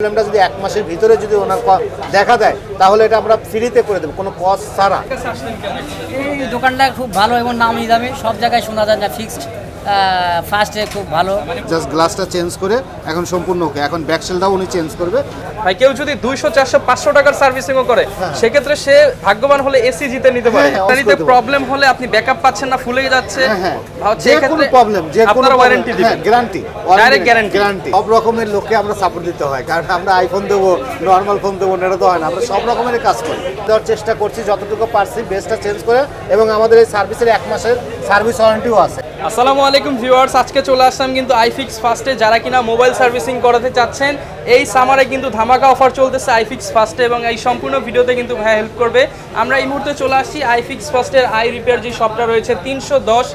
প্রবলেমটা যদি এক মাসের ভিতরে যদি ওনার দেখা দেয়, তাহলে এটা আমরা ফ্রিতে করে দেবো, কোনো কস্ট ছাড়া। এই দোকানটা খুব ভালো এবং নামি দামি, সব জায়গায় শোনা যায় না ফিক্সড ফার্স্টে খুব ভালো। জাস্ট গ্লাসটা চেঞ্জ করে এখন সম্পূর্ণ ওকে এখন ব্যাকসেলটাও উনি চেঞ্জ করবে। ভাই কেউ যদি দুইশো চারশো পাঁচশো টাকার সার্ভিসিংও করে সেক্ষেত্রে সে ভাগ্যবান হলে এসি জিতে নিতে পারে। হ্যাঁ, হ্যাঁ, গাড়িতে প্রবলেম হলে আপনি ব্যাকআপ পাচ্ছেন না ফুলে যাচ্ছে। হ্যাঁ হ্যাঁ। যে কোনো প্রবলেম যে কোনো আপনারা ওয়ারেন্টি দিবেন। Guarantee Direct guarantee। গ্যারান্টি সব রকমের লোককে আমরা সাপোর্ট দিতে হয়। কারণ আমরা আইফোন দেবো নর্মাল ফোন দেবো এটা তো হয় না। আমরা সব রকমের কাজ করি। দেওয়ার চেষ্টা করছি যতটুকু পারছি বেসটা চেঞ্জ করে এবং আমাদের এই সার্ভিসের এক মাসের সার্ভিস ওয়ারেন্টিও আছে। আসসালামু আলাইকুম ভিউয়ার্স আজকে চলে আসলাম কিন্তু আইফিক্স ফার্স্টে যারা কিনা মোবাইল সার্ভিসিং করাতে চাচ্ছেন এই সামারে কিন্তু ধামাকা অফার চলতেছে আইফিক্স ফার্স্টে এবং এই সম্পূর্ণ ভিডিওতে কিন্তু ভাই হেল্প করবে। আমরা এই মুহূর্তে চলে আসছি আইফিক্স ফার্স্টের আই রিপেয়ার যে শপটা রয়েছে তিনশো দশ।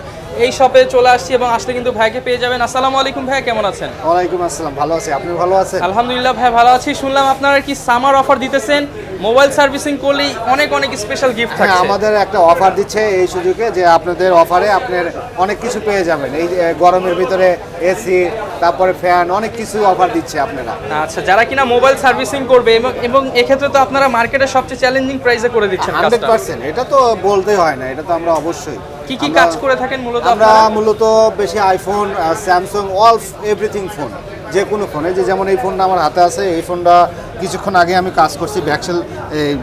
এই শপে চলে আসছি এবং আসলে কিন্তু ভাইকে পেয়ে যাবেন। আসসালামু আলাইকুম ভাই কেমন আছেন? ওয়ালাইকুম আসসালাম ভালো আছি। আপনি ভালো আছেন? আলহামদুলিল্লাহ ভাই ভালো আছি। শুনলাম আপনারা কি সামার অফার দিতেছেন? মোবাইল সার্ভিসিং করলেই অনেক অনেক স্পেশাল গিফট থাকছে। আমাদের একটা অফার দিচ্ছে এই সুযোগে যে আপনাদের অফারে আপনার অনেক কিছু পেয়ে যাবেন। এই গরমের ভিতরে এসি তারপরে ফ্যান অনেক কিছু অফার দিচ্ছে আপনারা। আচ্ছা যারা কিনা মোবাইল সার্ভিসিং করবে এবং এবং এক্ষেত্রে তো আপনারা মার্কেটে সবচেয়ে চ্যালেঞ্জিং প্রাইসে করে দিচ্ছেন হান্ড্রেড কাজটা। পার্সেন্ট এটা তো বলতে হয় না এটা তো আমরা অবশ্যই। কি কি কাজ করে থাকেন মূলত আমরা মূলত বেশি iPhone Samsung all everything phone যে কোনো ফোনে যে যেমন এই ফোনটা আমার হাতে আছে এই ফোনটা কিছুক্ষণ আগে আমি কাজ করছি ব্যাকসেল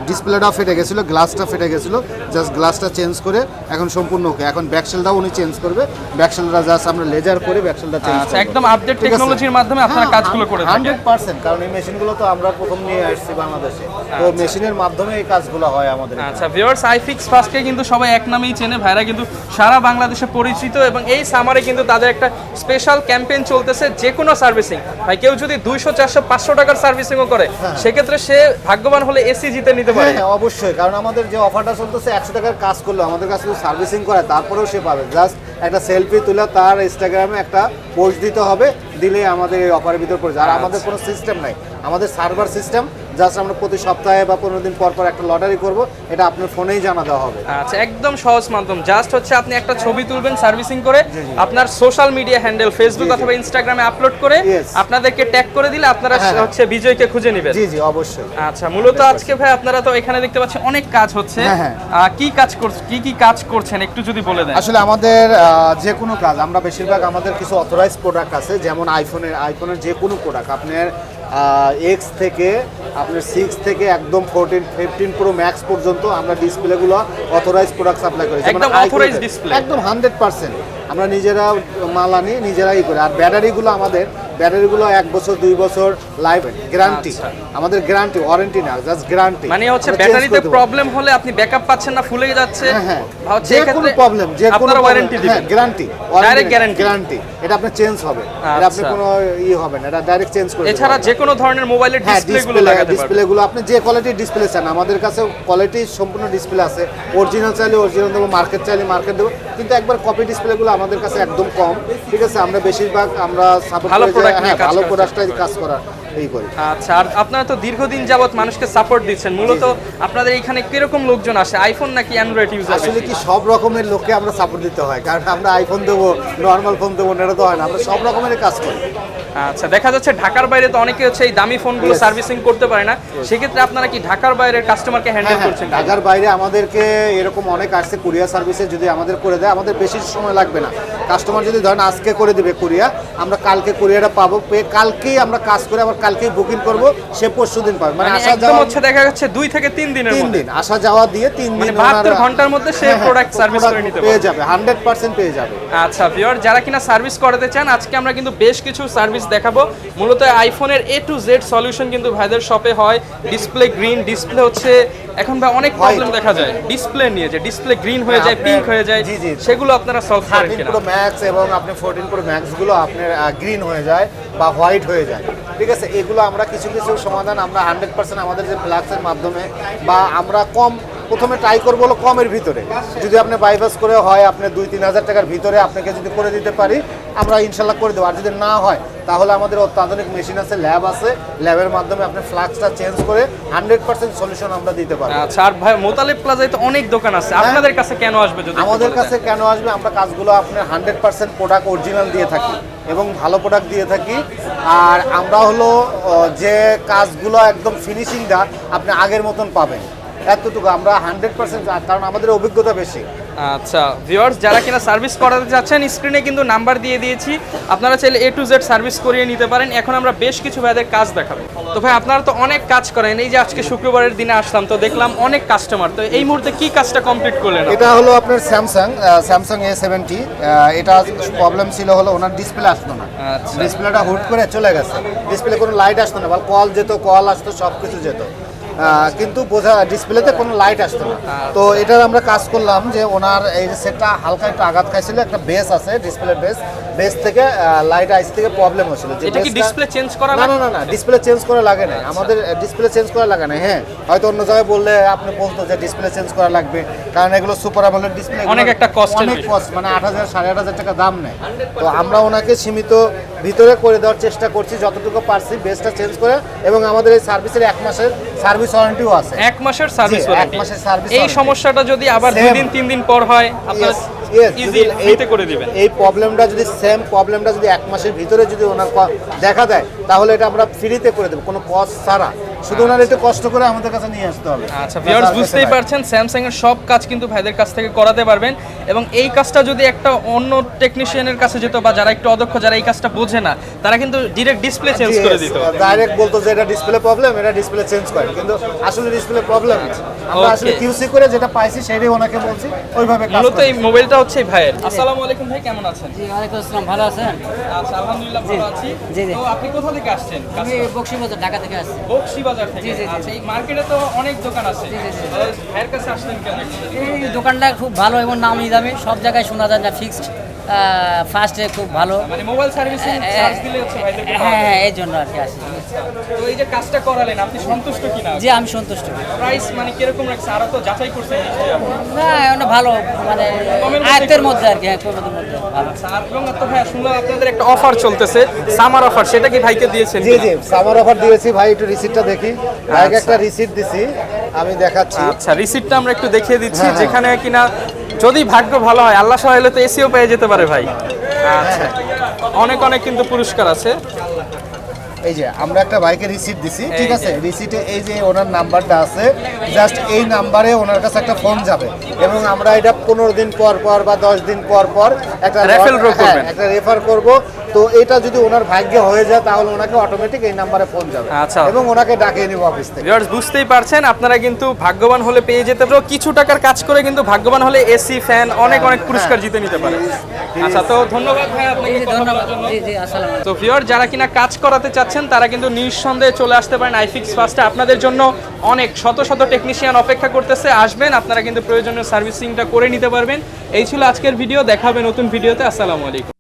ডিসপ্লেটা ফেটে গেছিল গ্লাসটা ফেটে গেছিল জাস্ট গ্লাসটা চেঞ্জ করে এখন সম্পূর্ণ ওকে এখন ব্যাকসেলটাও উনি চেঞ্জ করবে ব্যাকসেলটা জাস্ট আমরা লেজার করে ব্যাকসেলটা চেঞ্জ আচ্ছা একদম আপডেট টেকনোলজির মাধ্যমে আপনারা কাজগুলো করে থাকেন। হান্ড্রেড পার্সেন্ট কারণ এই মেশিনগুলো তো আমরা প্রথম নিয়ে আসছি বাংলাদেশে। তো মেশিনের মাধ্যমে এই কাজগুলো হয় আমাদের আচ্ছা ভিউয়ার্স আইফিক্স ফার্স্টকে কিন্তু সবাই এক নামেই চেনে। ভাইরা কিন্তু সারা বাংলাদেশে পরিচিত এবং এই সামারে কিন্তু তাদের একটা স্পেশাল ক্যাম্পেইন চলতেছে যে কোনো সার্ভিসিং ভাই কেউ যদি দুইশো চারশো পাঁচশো টাকার সার্ভিসিংও করে সেক্ষেত্রে সে ভাগ্যবান হলে এসি জিতে নিতে পারে। হ্যাঁ হ্যাঁ অবশ্যই। কারণ আমাদের যে অফারটা চলতেছে একশো টাকার কাজ করল আমাদের কাছে সার্ভিসিং করে তারপরেও সে পাবে। জাস্ট একটা সেলফি তুলে তার ইনস্টাগ্রামে একটা পোস্ট দিতে হবে দিলে আমাদের এই অফারের ভিতর পড়ে। আর আমাদের কোনো সিস্টেম নাই। আমাদের সার্ভার সিস্টেম জাস্ট আমরা প্রতি সপ্তাহে বা পনেরো দিন পর পর একটা লটারি করব এটা আপনার ফোনেই জানা দেওয়া হবে। আচ্ছা একদম সহজ মাধ্যম। জাস্ট হচ্ছে আপনি একটা ছবি তুলবেন সার্ভিসিং করে আপনার সোশ্যাল মিডিয়া হ্যান্ডেল ফেসবুক। অথবা ইনস্টাগ্রামে আপলোড করে আপনাদেরকে ট্যাগ করে দিলে আপনারা হ্যাঁ, হ্যাঁ। হচ্ছে বিজয়কে খুঁজে নেবেন। জি জি অবশ্যই। আচ্ছা মূলত আজকে ভাই আপনারা তো এখানে দেখতে পাচ্ছেন অনেক কাজ হচ্ছে। হ্যাঁ, কি কাজ করছেন কি কি কাজ করছেন একটু যদি বলে দেন। আসলে আমাদের যে কোনো কাজ আমরা বেশিরভাগ আমাদের কিছু অথরাইজ প্রোডাক্ট আছে যেমন আইফোনের আইফোনের যে কোনো প্রোডাক্ট আপনার এক্স থেকে আপনার সিক্স থেকে একদম ফোরটিন ফিফটিন প্রো ম্যাক্স পর্যন্ত আমরা ডিসপ্লেগুলো অথরাইজ প্রোডাক্ট সাপ্লাই করি। একদম একদম হান্ড্রেড পার্সেন্ট আমরা নিজেরা মাল আনি নিজেরাই করি। আর ব্যাটারিগুলো আমাদের ব্যাটারিগুলো এক বছর দুই বছর লাইফ গ্যারান্টি আচ্ছা। আমাদের গ্যারান্টি ওয়ারেন্টি না জাস্ট গ্যারান্টি মানে হচ্ছে ব্যাটারিতে প্রবলেম হলে আপনি ব্যাকআপ পাচ্ছেন না ফুলে যাচ্ছে। হ্যাঁ হ্যাঁ। হচ্ছে যে কোনো প্রবলেম যে কোনো ওয়ারেন্টি দিবেন। Guarantee Direct guarantee। গ্যারান্টি এটা আপনার চেঞ্জ হবে। এটা আপনি আচ্ছা। কোনো ই হবে না এটা ডাইরেক্ট চেঞ্জ করে এছাড়া যে কোনো ধরনের মোবাইলের হ্যাঁ ডিসপ্লে গুলো লাগাতে পারবেন। ডিসপ্লেগুলো আপনি যে কোয়ালিটির ডিসপ্লে চান আমাদের কাছে কোয়ালিটি সম্পূর্ণ ডিসপ্লে আছে। অরিজিনাল চাইলে অরিজিনাল দেবো মার্কেট চাইলে মার্কেট দেবো। কিন্তু একবার কপি ডিসপ্লেগুলো আমাদের কাছে একদম কম। ঠিক আছে আমরা বেশিরভাগ আমরা সাপোর্ট করি হ্যাঁ কাজ ভালো করার প্রোডাক্টটাই কাজ করার। এই করি। আচ্ছা আর আপনারা তো দীর্ঘদিন যাবত মানুষকে সাপোর্ট দিচ্ছেন। মূলত আপনাদের এখানে কীরকম লোকজন আসে? আইফোন নাকি অ্যান্ড্রয়েড ইউজার আসলে কি সব রকমের লোককে আমরা সাপোর্ট দিতে হয়? কারণ আমরা আইফোন দেবো নর্মাল ফোন দেবো এটা তো হয় না। আমরা সব রকমের কাজ করি। আচ্ছা দেখা যাচ্ছে ঢাকার বাইরে তো অনেকে হচ্ছে এই দামি ফোনগুলো সার্ভিসিং করতে পারে না। সেক্ষেত্রে আপনারা কি ঢাকার বাইরের কাস্টমারকে হ্যান্ডেল হ্যাঁ, করছেন ঢাকার বাইরে আমাদেরকে এরকম অনেক আসছে কুরিয়ার সার্ভিসে যদি আমাদের করে দেয় আমাদের বেশি সময় লাগবে না। কাস্টমার যদি ধরেন আজকে করে দিবে কুরিয়া আমরা কালকে কুরিয়ারটা পাবো। পেয়ে কালকেই আমরা কাজ করে আবার কালকেই বুকিং করব সে পরশু দিন পাবে। মানে মানে আসা যাওয়া হচ্ছে দেখা যাচ্ছে দুই থেকে তিন দিনের তিন মধ্যে। দিন আসা যাওয়া দিয়ে তিন মানে দিন 72 ঘণ্টার মধ্যে সে হ্যাঁ, হ্যাঁ, service product করে নিতে পেয়ে যাবে হান্ড্রেড পার্সেন্ট পেয়ে যাবে। আচ্ছা ভিওর যারা কিনা সার্ভিস করাতে চান আজকে আমরা কিন্তু বেশ কিছু সার্ভিস দেখাবো। মূলত আইফোনের এ টু জেড সলিউশন কিন্তু ভাইদের শপে হয়। ডিসপ্লে গ্রিন ডিসপ্লে হচ্ছে এখন ভাই অনেক প্রবলেম দেখা যায়। ডিসপ্লে নিয়ে যে ডিসপ্লে গ্রিন হয়ে হ্যাঁ, যায় পিঙ্ক হয়ে যায় জি, জি। সেগুলো আপনারা সলভ করেন কিনা। প্রো ম্যাক্স এবং আপনি ফোরটিন প্রো ম্যাক্সগুলো আপনার গ্রিন হয়ে যায় বা হোয়াইট হয়ে যায়। ঠিক আছে? এগুলো আমরা কিছু কিছু সমাধান, আমরা হান্ড্রেড পার্সেন্ট আমাদের যে ফ্ল্যাক্সের মাধ্যমে বা আমরা কম প্রথমে ট্রাই করব হলো কমের ভিতরে। যদি আপনি বাইপাস করে হয় আপনি দুই তিন হাজার টাকার ভিতরে আপনাকে যদি করে দিতে পারি আমরা ইনশাল্লাহ করে দেবো। আর যদি না হয় তাহলে আমাদের অত্যাধুনিক মেশিন আছে ল্যাব আছে। ল্যাবের মাধ্যমে আপনি ফ্লাক্সটা চেঞ্জ করে হান্ড্রেড পার্সেন্ট সলিউশন আমরা দিতে পারি আচ্ছা আর ভাই মোতালেব প্লাজায় তো অনেক দোকান আছে। আপনাদের কাছে কেন আসবে যদি আমাদের কাছে কেন আসবে আমরা কাজগুলো আপনার হান্ড্রেড পার্সেন্ট প্রোডাক্ট অরিজিনাল দিয়ে থাকি এবং ভালো প্রোডাক্ট দিয়ে থাকি। আর আমরা হলো যে কাজগুলো একদম ফিনিশিংটা আপনি আগের মতন পাবেন। এতটুকু আমরা হান্ড্রেড পার্সেন্ট কারণ আমাদের অভিজ্ঞতা বেশি। আচ্ছা ভিউয়ার্স যারা কিনা সার্ভিস করাতে যাচ্ছেন স্ক্রিনে কিন্তু নাম্বার দিয়ে দিয়েছি। আপনারা চাইলে এ টু জেড সার্ভিস করিয়ে নিতে পারেন। এখন আমরা বেশ কিছু ভাইদের কাজ দেখাবো। তো ভাই আপনারা তো অনেক কাজ করেন। এই যে আজকে শুক্রবারের দিনে আসলাম তো দেখলাম অনেক কাস্টমার তো এই মুহূর্তে কি কাজটা কমপ্লিট করলেন এটা হলো আপনার স্যামসাং স্যামসাং এ সেভেন্টি এটা প্রবলেম ছিল হলো ওনার ডিসপ্লে আসতো না। আচ্ছা। ডিসপ্লেটা হুট করে চলে গেছে। ডিসপ্লে কোনো লাইট আসতো না কল যেত কল আসতো সব কিছু যেত। কিন্তু বোঝা ডিসপ্লেতে কোনো লাইট আসতো না। তো এটার আমরা কাজ করলাম যে ওনার এই যে সেটটা হালকা একটু আঘাত খাইছিল একটা বেস আছে ডিসপ্লে বেস বেস থেকে লাইট আইস থেকে প্রবলেম হয়েছিল যে এটা কি ডিসপ্লে চেঞ্জ করা না না না না ডিসপ্লে চেঞ্জ করা লাগে না। আমাদের ডিসপ্লে চেঞ্জ করা লাগে না। হ্যাঁ হয়তো অন্য জায়গায় বললে আপনি বলতো যে ডিসপ্লে চেঞ্জ করা লাগবে। কারণ এগুলো সুপার আমলের ডিসপ্লে অনেক একটা এর অনেক কস্ট মানে আট হাজার সাড়ে আট হাজার টাকা দাম নেয়। তো আমরা ওনাকে সীমিত ভিতরে করে দেওয়ার চেষ্টা করছি যতটুকু পারছি বেসটা চেঞ্জ করে এবং আমাদের এই সার্ভিসের এক মাসের সার্ভিস ওয়ারেন্টিও আছে। এক মাসের সার্ভিস ওয়ারেন্টি এক মাসের সার্ভিস এই সমস্যাটা যদি আবার দুই দিন তিন দিন পর হয় আপনার করে দিবেন। এই প্রবলেমটা যদি সেম প্রবলেমটা যদি এক মাসের ভিতরে যদি ওনার দেখা দেয় তাহলে এটা আমরা ফ্রিতে করে দেবো কোনো কস্ট ছাড়া। শুধু ওনার একটু কষ্ট করে আমাদের কাছে নিয়ে আসতে হবে। আচ্ছা ভিউয়ার্স বুঝতেই পারছেন স্যামসাং এর সব কাজ কিন্তু ভাইদের কাছ থেকে করাতে পারবেন। এবং এই কাজটা যদি একটা অন্য টেকনিশিয়ানের কাছে যেত বা যারা একটু অদক্ষ যারা এই কাজটা বোঝে না তারা কিন্তু ডিরেক্ট ডিসপ্লে চেঞ্জ করে দিত। ডাইরেক্ট বলতো যে এটা ডিসপ্লে প্রবলেম এটা ডিসপ্লে চেঞ্জ করে। কিন্তু আসলে ডিসপ্লে প্রবলেম আমরা আসলে কিউসি করে যেটা পাইছি সেটাই ওনাকে বলছি ওইভাবে কাজ মূলত এই মোবাইলটা হচ্ছে এই ভাইয়ের। আসসালামু আলাইকুম ভাই কেমন আছেন? জি ওয়ালাইকুম আসসালাম ভালো আছেন? আচ্ছা আলহামদুলিল্লাহ ভালো আছি। জি, জি। তো আপনি কোথা থেকে আসছেন? আমি বক্সিবাজার ঢাকা থেকে আসছি। বক্সি বাজার থেকে। জি, জি, জি। আচ্ছা এই মার্কেটে তো অনেক দোকান আছে। ভাইয়ের কাছে আসলেন কেন? এই দোকানটা খুব ভালো এবং নামি দামি সব জায়গায় শোনা যায় না ফিক্সড ফার্স্টে খুব ভালো। মানে মোবাইল সার্ভিসিং চার্জ দিলে হচ্ছে হ্যাঁ হ্যাঁ এই জন্য আর কি আসি। তো এই যে কাজটা করালেন আপনি সন্তুষ্ট কিনা? জি আমি সন্তুষ্ট। প্রাইস মানে কীরকম রাখছে? আরও তো যাচাই করছেন না অনেক ভালো মানে কমের মধ্যে আর কি হ্যাঁ কমের মধ্যে ভালো। আচ্ছা, আর এবং তো ভাইয়া শুনলাম আপনাদের একটা অফার চলতেছে। সামার অফার সেটা কি ভাইকে দিয়েছেন জি জি সামার অফার দিয়েছি। ভাই একটু রিসিপ্টটা দেখি। ভাইকে একটা রিসিপ্ট দিছি আমি দেখাচ্ছি। আচ্ছা রিসিপ্টটা আমরা একটু দেখিয়ে দিচ্ছি হ্যাঁ, হ্যাঁ। যেখানে কিনা যদি ভাগ্য ভালো হয় আল্লাহ সহায় তো এসিও পেয়ে যেতে পারে ভাই। আচ্ছা। অনেক অনেক কিন্তু পুরস্কার আছে। এই যে আমরা একটা বাইকে রিসিট দিছি ঠিক আছে? রিসিটে এই যে ওনার নাম্বারটা আছে জাস্ট এই নাম্বারে ওনার কাছে একটা ফোন যাবে। এবং আমরা এটা পনেরো দিন পর পর বা দশ দিন পর পর একটা হ্যাঁ, রেফার করব। তো এটা যদি ওনার ভাগ্য হয়ে যায় তাহলে ওনাকে অটোমেটিক এই নাম্বারে ফোন যাবে। আচ্ছা। এবং ওনাকে ডাকিয়ে নিব অফিস থেকে। ভিউয়ার্স বুঝতেই পারছেন আপনারা কিন্তু ভাগ্যবান হলে পেয়ে যেতে পারো। কিছু টাকার কাজ করে কিন্তু ভাগ্যবান হলে এসি ফ্যান অনেক অনেক পুরস্কার জিতে নিতে পারে। আচ্ছা তো ধন্যবাদ ভাই আপনাকে ধন্যবাদ। জি জি আসসালাম তো ভিউয়ার যারা কিনা কাজ করাতে চাচ্ছেন তারা কিন্তু নিঃসন্দেহে চলে আসতে পারেন আইফিক্স ফার্স্টে আপনাদের জন্য অনেক শত শত টেকনিশিয়ান অপেক্ষা করতেছে। আসবেন আপনারা কিন্তু প্রয়োজনীয় সার্ভিসিংটা করে নিতে পারবেন। এই ছিল আজকের ভিডিও দেখাবে নতুন ভিডিওতে আসসালামু আলাইকুম।